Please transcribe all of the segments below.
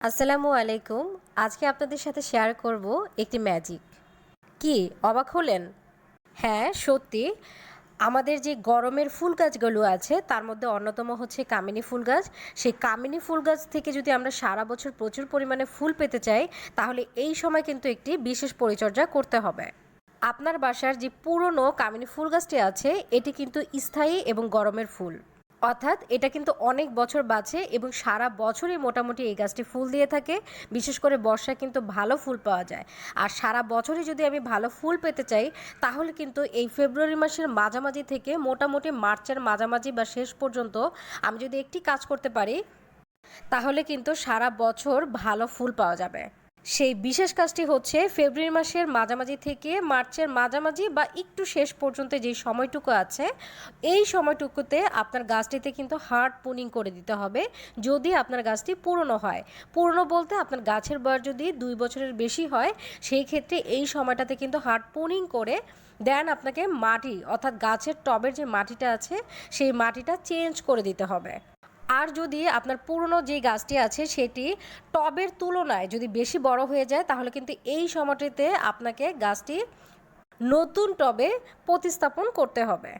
আসসালামু আলাইকুম। আজকে আপনাদের সাথে শেয়ার করব একটি ম্যাজিক কি, অবাক হলেন? হ্যাঁ সত্যি। আমাদের যে গরমের ফুল গাছগুলো আছে, তার মধ্যে অন্যতম হচ্ছে কামিনী ফুল গাছ। সেই কামিনী ফুল গাছ থেকে যদি আমরা সারা বছর প্রচুর পরিমাণে ফুল পেতে চাই, তাহলে এই সময় কিন্তু একটি বিশেষ পরিচর্যা করতে হবে। আপনার বাসার যে পুরনো কামিনী ফুল গাছটি আছে, এটি কিন্তু স্থায়ী এবং গরমের ফুল। অর্থাৎ এটা কিন্তু অনেক বছর বাঁচে এবং সারা বছরই মোটামুটি এই গাছটি ফুল দিয়ে থাকে। বিশেষ করে বর্ষায় কিন্তু ভালো ফুল পাওয়া যায়। আর সারা বছরই যদি আমি ভালো ফুল পেতে চাই, তাহলে কিন্তু এই ফেব্রুয়ারি মাসের মাঝামাঝি থেকে মোটামুটি মার্চের মাঝামাঝি বা শেষ পর্যন্ত আমি যদি একটি কাজ করতে পারি, তাহলে কিন্তু সারা বছর ভালো ফুল পাওয়া যাবে। সেই বিশেষ কাজটি হচ্ছে ফেব্রুয়ারি মাসের মাঝামাঝি থেকে মার্চের মাঝামাঝি বা একটু শেষ পর্যন্ত যে সময়টুকু আছে, এই সময়টুকুতে আপনার গাছটিতে কিন্তু হার্ড পুনিং করে দিতে হবে। যদি আপনার গাছটি পুরনো হয়, পুরনো বলতে আপনার গাছের বয়স যদি দুই বছরের বেশি হয়, সেই ক্ষেত্রে এই সময়টাতে কিন্তু হার্ড পুনিং করে দেন আপনাকে মাটি, অর্থাৎ গাছের টবের যে মাটিটা আছে, সেই মাটিটা চেঞ্জ করে দিতে হবে। আর যদি আপনার পুরনো যে গাছটি আছে সেটি টবের তুলনায় যদি বেশি বড় হয়ে যায়, তাহলে কিন্তু এই সময়টিতে আপনাকে গাছটি নতুন টবে প্রতিস্থাপন করতে হবে।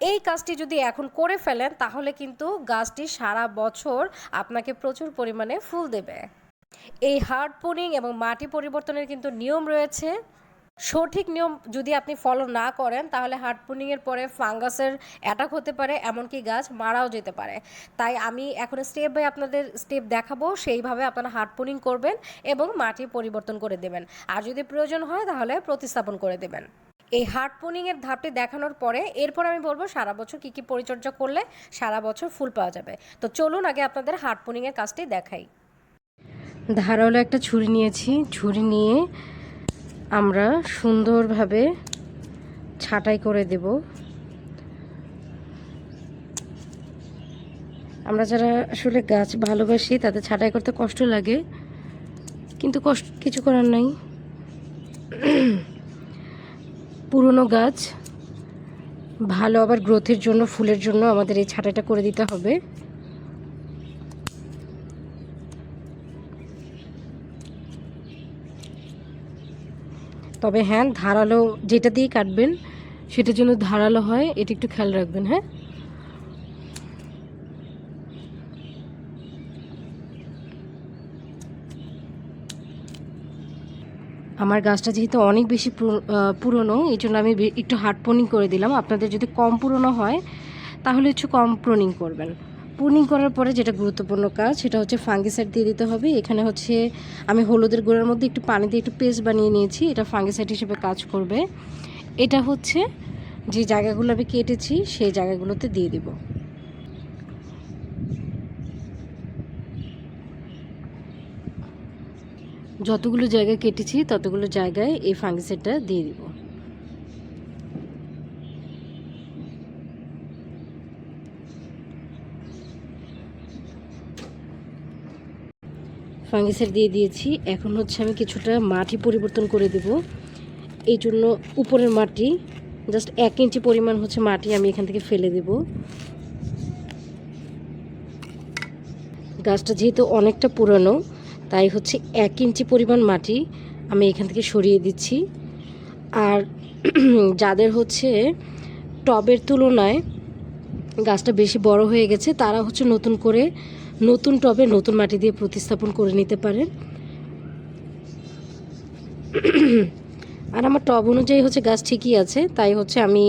এই কাজটি যদি এখন করে ফেলেন, তাহলে কিন্তু গাছটি সারা বছর আপনাকে প্রচুর পরিমাণে ফুল দেবে। এই হার্ড পুনিং এবং মাটি পরিবর্তনের কিন্তু নিয়ম রয়েছে। সঠিক নিয়ম যদি আপনি ফলো না করেন, তাহলে হার্ড পুনিংয়ের পরে ফাঙ্গাসের অ্যাটাক হতে পারে, এমনকি গাছ মারাও যেতে পারে। তাই আমি এখন স্টেপ বাই আপনাদের স্টেপ দেখাবো, সেইভাবে আপনারা হার্ড পুনিং করবেন এবং মাটি পরিবর্তন করে দেবেন। আর যদি প্রয়োজন হয়, তাহলে প্রতিস্থাপন করে দেবেন। এই হার্ড পুনিংয়ের ধাপটি দেখানোর পরে, এরপর আমি বলব সারা বছর কী কী পরিচর্যা করলে সারা বছর ফুল পাওয়া যাবে। তো চলুন আগে আপনাদের হার্ড পুনিংয়ের কাজটি দেখাই। ধারালো একটা ছুরি নিয়েছি। ছুরি নিয়ে আমরা সুন্দরভাবে ছাঁটাই করে দেব। আমরা যারা আসলে গাছ ভালোবাসি, তাদের ছাঁটাই করতে কষ্ট লাগে, কিন্তু কষ্ট, কিছু করার নাই। পুরনো গাছ ভালো আবার গ্রোথের জন্য, ফুলের জন্য আমাদের এই ছাঁটাইটা করে দিতে হবে। তবে হ্যাঁ ধারালো যেটা দিয়ে কাটবেন সেটা যেন ধারালো হয়, এটা একটু খেয়াল রাখবেন হ্যাঁ? আমার গাছটা যেহেতু অনেক বেশি পুরনো, এই জন্য আমি একটু হার্ড প্রনিং করে দিলাম। আপনাদের যদি কম পুরনো হয়, তাহলে একটু কম প্রনিং করবেন। প্রনিং করার পরে যেটা গুরুত্বপূর্ণ কাজ, সেটা হচ্ছে ফাঙ্গিসাইড দিয়ে দিতে হবে। এখানে হচ্ছে আমি হলুদের গুঁড়ার মধ্যে একটু পানি দিয়ে একটু পেস্ট বানিয়ে নিয়েছি। এটা ফাঙ্গিসাইড হিসেবে কাজ করবে। এটা হচ্ছে যে জায়গাগুলো আমি কেটেছি, সেই জায়গাগুলোতে দিয়ে দিব। যতগুলো জায়গায় কেটেছি, ততগুলো জায়গায় এই ফাঙ্গিসাইডটা দিয়ে দিব। ফাঙ্গিসাইড দিয়ে দিয়েছি। এখন হচ্ছে আমি কিছুটা মাটি পরিবর্তন করে দেব। এই জন্য উপরের মাটি জাস্ট এক ইঞ্চি পরিমাণ হচ্ছে মাটি আমি এখান থেকে ফেলে দেব। গাছটা যেহেতু অনেকটা পুরানো, তাই হচ্ছে এক ইঞ্চি পরিমাণ মাটি আমি এখান থেকে সরিয়ে দিচ্ছি। আর যাদের হচ্ছে টবের তুলনায় গাছটা বেশি বড় হয়ে গেছে, তারা হচ্ছে নতুন করে নতুন টবে নতুন মাটি দিয়ে প্রতিস্থাপন করে নিতে পারেন। আর আমার টব অনুযায়ী হচ্ছে গাছ ঠিকই আছে, তাই হচ্ছে আমি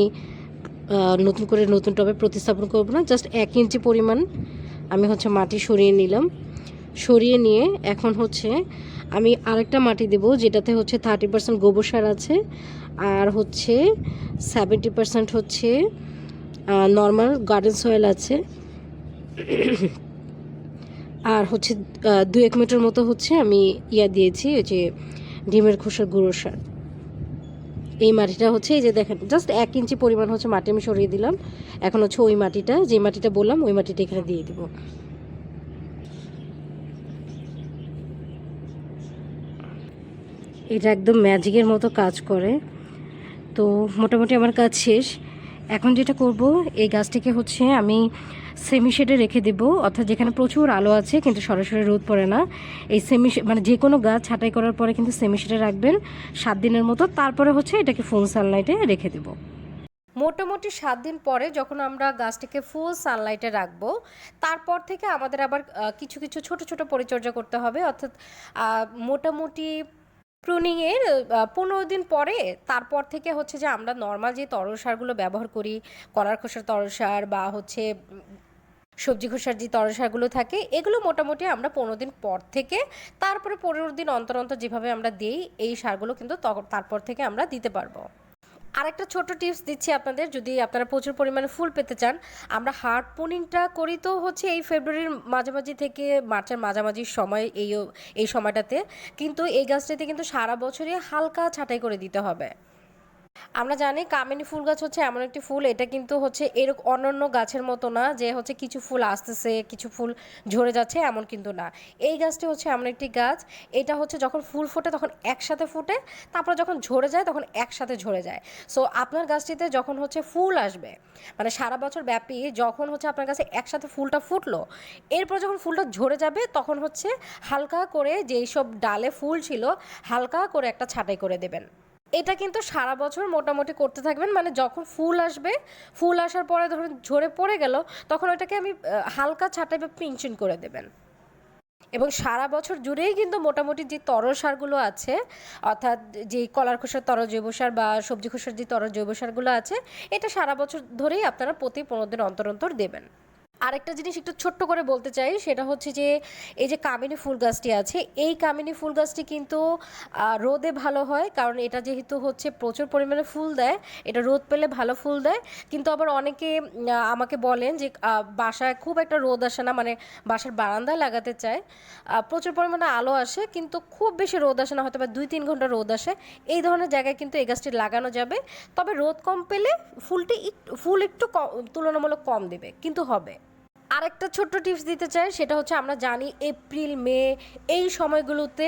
নতুন করে নতুন টবে প্রতিস্থাপন করব না জাস্ট এক ইঞ্চি পরিমাণ আমি হচ্ছে মাটি সরিয়ে নিলাম। সরিয়ে নিয়ে এখন হচ্ছে আমি আরেকটা মাটি দেব, যেটাতে হচ্ছে থার্টি পার্সেন্ট গোবর সার আছে, আর হচ্ছে সেভেন্টি পার্সেন্ট হচ্ছে নর্মাল গার্ডেন সয়েল আছে। আর হচ্ছে দু এক মিটার মতো হচ্ছে আমি ইয়া দিয়েছি, ওই যে ডিমের খোসার গুঁড়ো সার। এই মাটিটা হচ্ছে, এই যে দেখেন জাস্ট এক ইঞ্চি পরিমাণ হচ্ছে মাটি আমি সরিয়ে দিলাম। এখন হচ্ছে ওই মাটিটা, যে মাটিটা বললাম, ওই মাটিটা এখানে দিয়ে দিব। এটা একদম ম্যাজিকের মতো কাজ করে। তো মোটামুটি আমার কাজ শেষ। এখন যেটা করব, এই গাছটিকে হচ্ছে আমি সেমি শেডে রেখে দেব, অর্থাৎ যেখানে প্রচুর আলো আছে, কিন্তু সরাসরি রোদ পড়ে না। এই সেমি মানে যে কোনো গাছ ছাঁটাই করার পরে কিন্তু সেমি শেডে রাখবেন সাত দিনের মতো। তারপরে হচ্ছে এটাকে ফুল সানলাইটে রেখে দেবো। মোটামুটি সাত দিন পরে যখন আমরা গাছটিকে ফুল সানলাইটে রাখব, তারপর থেকে আমাদের আবার কিছু কিছু ছোট ছোট পরিচর্যা করতে হবে। অর্থাৎ মোটামুটি প্রুনিংয়ের পনেরো দিন পরে তারপর থেকে হচ্ছে যে আমরা নর্মাল যে তরল সারগুলো ব্যবহার করি, কলার খোসার তরল সার বা হচ্ছে সবজি খোসার যে তরল সারগুলো থাকে, এগুলো মোটামুটি আমরা পনেরো দিন পর থেকে, তারপরে পনেরো দিন অন্তর অন্তর যেভাবে আমরা দিই, এই সারগুলো কিন্তু তারপর থেকে আমরা দিতে পারব। আরেকটা ছোট টিপস দিচ্ছি আপনাদের, যদি আপনারা প্রচুর পরিমাণে ফুল পেতে চান, আমরা হার্ড পুনিংটা করি তো হচ্ছে এই ফেব্রুয়ারির মাঝামাঝি থেকে মার্চের মাঝামাঝি সময়, এই এই সময়টাতে, কিন্তু এই গাছটাতে কিন্তু সারা বছরই হালকা ছাঁটাই করে দিতে হবে। আমরা জানি কামিনী ফুল গাছ হচ্ছে এমন একটি ফুল, এটা কিন্তু হচ্ছে এরকম অন্যান্য গাছের মতো না যে হচ্ছে কিছু ফুল আসতেছে, কিছু ফুল ঝরে যাচ্ছে, এমন কিন্তু না। এই গাছটি হচ্ছে এমন একটি গাছ, এটা হচ্ছে যখন ফুল ফোটে তখন একসাথে ফুটে, তারপর যখন ঝরে যায় তখন একসাথে ঝরে যায়। সো আপনার গাছটিতে যখন হচ্ছে ফুল আসবে মানে সারা বছর ব্যাপী যখন হচ্ছে আপনার কাছে একসাথে ফুলটা ফুটলো, এরপর যখন ফুলটা ঝরে যাবে তখন হচ্ছে হালকা করে যেই সব ডালে ফুল ছিল, হালকা করে একটা ছাঁটাই করে দেবেন। এটা কিন্তু সারা বছর মোটামুটি করতে থাকবেন। মানে যখন ফুল আসবে, ফুল আসার পরে ধরুন ঝরে পড়ে গেল, তখন ওটাকে আমি হালকা ছাঁটাই বা পিঞ্চিন করে দেবেন। এবং সারা বছর জুড়েই কিন্তু মোটামুটি যে তরল সারগুলো আছে, অর্থাৎ যে কলার খোসার তরল জৈব সার বা সবজি খোসার যে তরল জৈব সারগুলো আছে, এটা সারা বছর ধরেই আপনারা প্রতি পনেরো দিন অন্তর অন্তর দেবেন। আরেকটা জিনিস একটু ছোট্ট করে বলতে চাই, সেটা হচ্ছে যে এই যে কামিনী ফুল গাছটি আছে, এই কামিনী ফুল গাছটি কিন্তু রোদে ভালো হয়, কারণ এটা যেহেতু হচ্ছে প্রচুর পরিমাণে ফুল দেয়, এটা রোদ পেলে ভালো ফুল দেয়। কিন্তু আবার অনেকে আমাকে বলেন যে বাসায় খুব একটা রোদ আসে না মানে বাসার বারান্দায় লাগাতে চায়। প্রচুর পরিমাণে আলো আসে, কিন্তু খুব বেশি রোদ আসে না, হয়তো বা দুই তিন ঘণ্টা রোদ আসে। এই ধরনের জায়গায় কিন্তু এই গাছটি লাগানো যাবে। তবে রোদ কম পেলে ফুলটি ফুল একটু তুলনামূলক কম দেবে, কিন্তু হবে। আরেকটা ছোট্ট টিপস দিতে চাই, সেটা হচ্ছে আমরা জানি এপ্রিল, মে এই সময়গুলোতে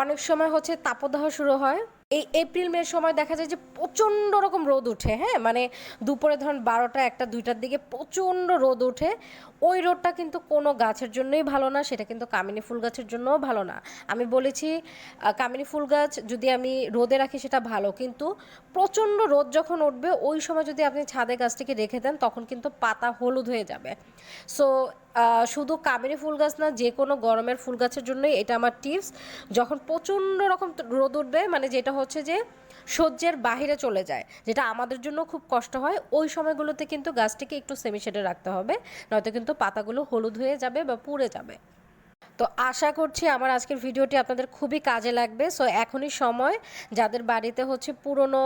অনেক সময় হচ্ছে তাপদাহ শুরু হয়। এই এপ্রিল মের সময় দেখা যায় যে প্রচণ্ড রকম রোদ ওঠে হ্যাঁ? মানে দুপুরে ধরুন বারোটা, একটা, দুইটার দিকে প্রচণ্ড রোদ ওঠে ওই রোদটা কিন্তু কোনো গাছের জন্যই ভালো না, সেটা কিন্তু কামিনী ফুল গাছের জন্যও ভালো না। আমি বলেছি কামিনী ফুল গাছ যদি আমি রোদে রাখি সেটা ভালো, কিন্তু প্রচণ্ড রোদ যখন উঠবে, ওই সময় যদি আপনি ছাদে গাছটিকে রেখে দেন, তখন কিন্তু পাতা হলুদ হয়ে যাবে। সো শুধু কাবেরি ফুল গাছ না, যে কোনো গরমের ফুল গাছের জন্যই এটা আমার টিপস। যখন প্রচণ্ড রকম রোদ উঠবে মানে যেটা হচ্ছে যে সহ্যের বাহিরে চলে যায়, যেটা আমাদের জন্য খুব কষ্ট হয়। ওই সময়গুলোতে কিন্তু গাছটিকে একটু সেমিশেডে রাখতে হবে, নয়তো কিন্তু পাতাগুলো হলুদ হয়ে যাবে বা পুড়ে যাবে। তো আশা করছি আমার আজকের ভিডিওটি আপনাদের খুবই কাজে লাগবে। সো এখনই সময়, যাদের বাড়িতে হচ্ছে পুরনো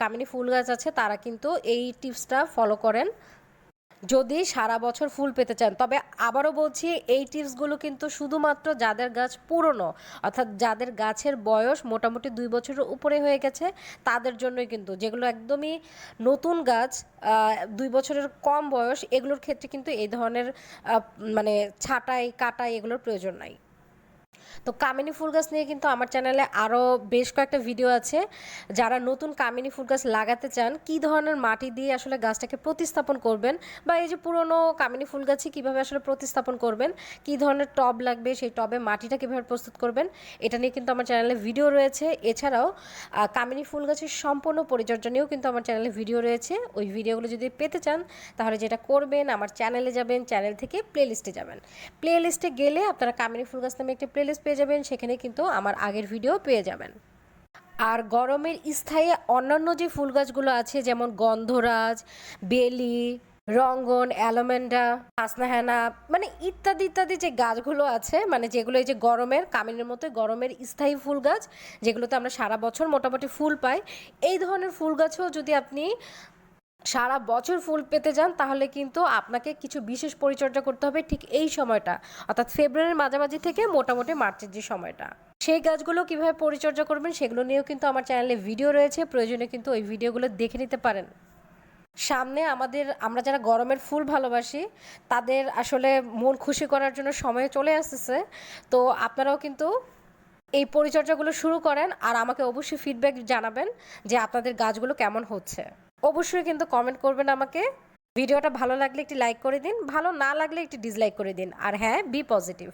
কামিনী ফুল গাছ আছে, তারা কিন্তু এই টিপসটা ফলো করেন। যদি সারা বছর ফুল পেতে চান, তবে আবারও বলছি, এই টিপসগুলো কিন্তু শুধুমাত্র যাদের গাছ পুরনো, অর্থাৎ যাদের গাছের বয়স মোটামুটি দুই বছরের উপরে হয়ে গেছে, তাদের জন্যই কিন্তু। যেগুলো একদমই নতুন গাছ দুই বছরের কম বয়স, এগুলোর ক্ষেত্রে কিন্তু এই ধরনের মানে ছাঁটাই, কাটাই এগুলোর প্রয়োজন নাই। তো কামিনী ফুল গাছ নিয়ে কিন্তু আমার চ্যানেলে আরও বেশ কয়েকটা ভিডিও আছে। যারা নতুন কামিনী ফুল গাছ লাগাতে চান, কি ধরনের মাটি দিয়ে আসলে গাছটাকে প্রতিস্থাপন করবেন বা এই যে পুরনো কামিনী ফুল গাছই কীভাবে আসলে প্রতিস্থাপন করবেন, কি ধরনের টব লাগবে, সেই টবে মাটিটা কীভাবে প্রস্তুত করবেন, এটা নিয়ে কিন্তু আমার চ্যানেলে ভিডিও রয়েছে। এছাড়াও কামিনী ফুল গাছের সম্পূর্ণ পরিচর্যা নিয়েও কিন্তু আমার চ্যানেলে ভিডিও রয়েছে। ওই ভিডিওগুলো যদি পেতে চান, তাহলে যেটা করবেন, আমার চ্যানেলে যাবেন, চ্যানেল থেকে প্লে লিস্টে যাবেন। প্লে লিস্টে গেলে আপনারা কামিনী ফুল গাছ নামে একটি প্লে লিস্ট পেয়ে যাবেন, সেখানে কিন্তু আমার আগের ভিডিও পেয়ে যাবেন। আর গরমের স্থায়ী অন্যান্য যে ফুল গাছগুলো আছে, যেমন গন্ধরাজ, বেলি, রঙ্গন, অ্যালোমেন্ডা, হাসনাহানা মানে ইত্যাদি ইত্যাদি যে গাছগুলো আছে মানে যেগুলো এই যে গরমের, কামিনের মতো গরমের স্থায়ী ফুল গাছ, যেগুলোতে আমরা সারা বছর মোটামুটি ফুল পাই, এই ধরনের ফুল গাছও যদি আপনি সারা বছর ফুল পেতে যান, তাহলে কিন্তু আপনাকে কিছু বিশেষ পরিচর্যা করতে হবে ঠিক এই সময়টা। অর্থাৎ ফেব্রুয়ারির মাঝামাঝি থেকে মোটামুটি মার্চের যে সময়টা। সেই গাছগুলো কীভাবে পরিচর্যা করবেন সেগুলো নিয়েও কিন্তু আমার চ্যানেলে ভিডিও রয়েছে, প্রয়োজনে কিন্তু ওই ভিডিওগুলো দেখে নিতে পারেন। সামনে আমাদের, আমরা যারা গরমের ফুল ভালোবাসি, তাদের আসলে মন খুশি করার জন্য সময় চলে আসতেছে। তো আপনারাও কিন্তু এই পরিচর্যাগুলো শুরু করেন আর আমাকে অবশ্যই ফিডব্যাক জানাবেন যে আপনাদের গাছগুলো কেমন হচ্ছে। অবশ্যই কিন্তু কমেন্ট করবেন আমাকে। ভিডিওটা ভালো লাগলে একটি লাইক করে দিন, ভালো না লাগলে একটি ডিসলাইক করে দিন। আর হ্যাঁ বি পজিটিভ